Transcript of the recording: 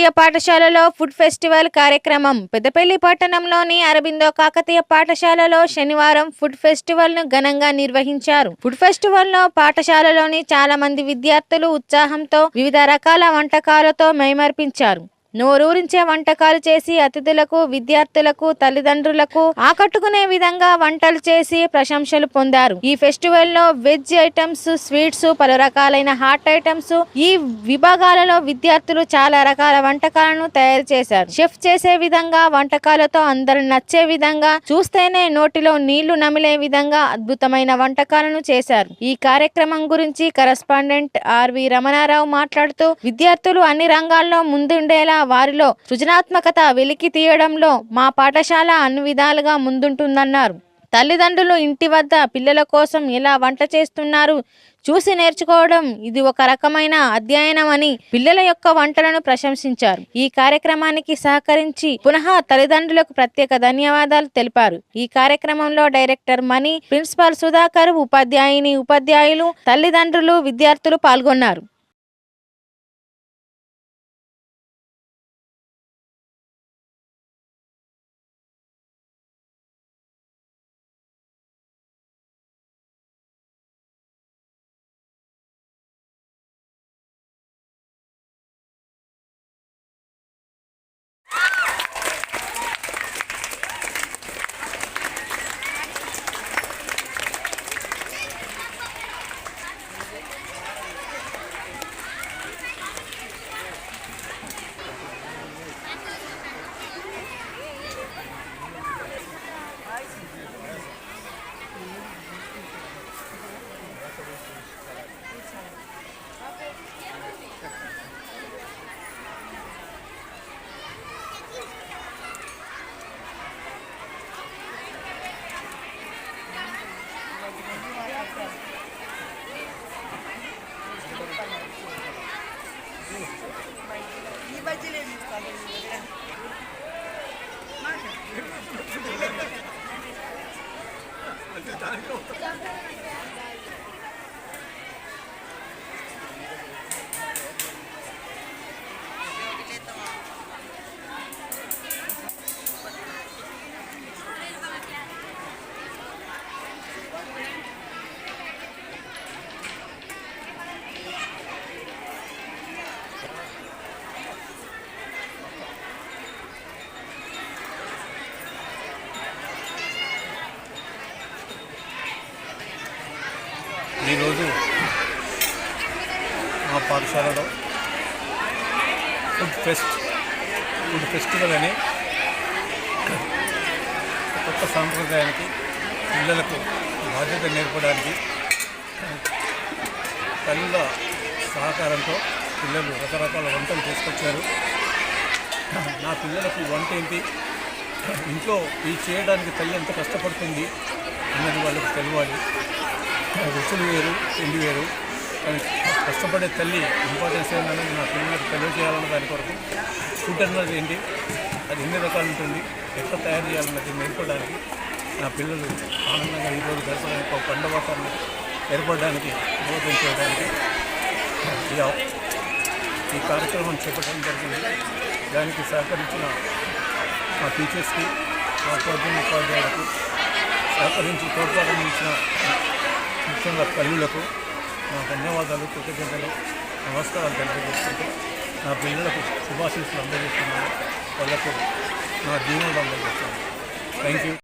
కాకతీయ పాఠశాలలో food festival కార్యక్రమం. పెద్దపల్లి పట్టణంలోని అరబిందో కాకతీయ పాఠశాలలో శనివారం ఫుడ్ ఫెస్టివల్ను ఘనంగా నిర్వహించారు. ఫుడ్ ఫెస్టివల్లో పాఠశాలలోని చాలా మంది విద్యార్థులు ఉత్సాహంతో వివిధ రకాల వంటకాలతో మైమర్పించారు. నోరూరించే వంటకాలు చేసి అతిథులకు విద్యార్థులకు తల్లిదండ్రులకు ఆకట్టుకునే విధంగా వంటలు చేసి ప్రశంసలు పొందారు. ఈ ఫెస్టివల్లో వెజ్ ఐటమ్స్ స్వీట్స్ పలు రకాలైన హాట్ ఐటమ్స్ ఈ విభాగాలలో విద్యార్థులు చాలా రకాల వంటకాలను తయారు చేశారు. షెఫ్ చేసే విధంగా వంటకాలతో అందరు నచ్చే విధంగా చూస్తేనే నోటిలో నీళ్ళు నమిలే విధంగా అద్భుతమైన వంటకాలను చేశారు. ఈ కార్యక్రమం గురించి కరస్పాండెంట్ ఆర్వి రమణారావు మాట్లాడుతూ విద్యార్థులు అన్ని రంగాల్లో ముందుండేలా వారిలో సృజనాత్మకత వెలికి తీయడంలో మా పాఠశాల అన్ని విధాలుగా ముందుంటుందన్నారు. తల్లిదండ్రులు ఇంటి వద్ద పిల్లల కోసం ఎలా వంట చేస్తున్నారు చూసి నేర్చుకోవడం ఇది ఒక రకమైన అధ్యయనం అని పిల్లల యొక్క వంటలను ప్రశంసించారు. ఈ కార్యక్రమానికి సహకరించి పునః తల్లిదండ్రులకు ప్రత్యేక ధన్యవాదాలు తెలిపారు. ఈ కార్యక్రమంలో డైరెక్టర్ మణి ప్రిన్సిపాల్ సుధాకర్ ఉపాధ్యాయుని ఉపాధ్యాయులు తల్లిదండ్రులు విద్యార్థులు పాల్గొన్నారు. Не в отделении вкладывали. Маша? ఈరోజు మా పాఠశాలలో ఫుడ్ ఫెస్ట్ ఫుడ్ ఫెస్టివల్ అని కొత్త సాంప్రదాయానికి పిల్లలకు బాధ్యత నేర్పడానికి తల్లుల సహకారంతో పిల్లలు రకరకాల వంటలు తీసుకొచ్చారు నా పిల్లలకు వంట ఏంటి? ఇంట్లో ఇది చేయడానికి తల్లి ఎంత కష్టపడుతుంది అన్నది వాళ్ళకి తెలియాలి. రుచులు వేరు తిండి వేరు కష్టపడే తల్లి ఇంపార్టెన్స్ ఏంటనేది నా పిల్లలకు తెలియజేయాలన్న దాని కొరకు ఫుడ్ అన్నది ఏంటి అది ఎన్ని రకాలు ఉంటుంది ఎట్లా తయారు చేయాలన్నది నేర్పడానికి నా పిల్లలు ఆనందంగా ఈరోజు గడపడానికి ఒక పండుగ వాతావరణం ఏర్పడడానికి దోహదం చేయడానికి ఈ కార్యక్రమం చేపట్టడం జరిగింది. దానికి సహకరించిన మా టీచర్స్కి మా ఉపాధ్యాయుని ఉపాధ్యాయులకు సహకరించి తోడ్పాటు ఇచ్చిన ముఖ్యంగా తల్లులకు నా ధన్యవాదాలు కృతజ్ఞతలు నమస్కారాలు తెలియజేసుకుంటూ నా పిల్లలకు శుభాశీస్సులు అందజేస్తున్నాను. వాళ్ళకు నా దీవెనలు అందజేస్తున్నాను. Thank you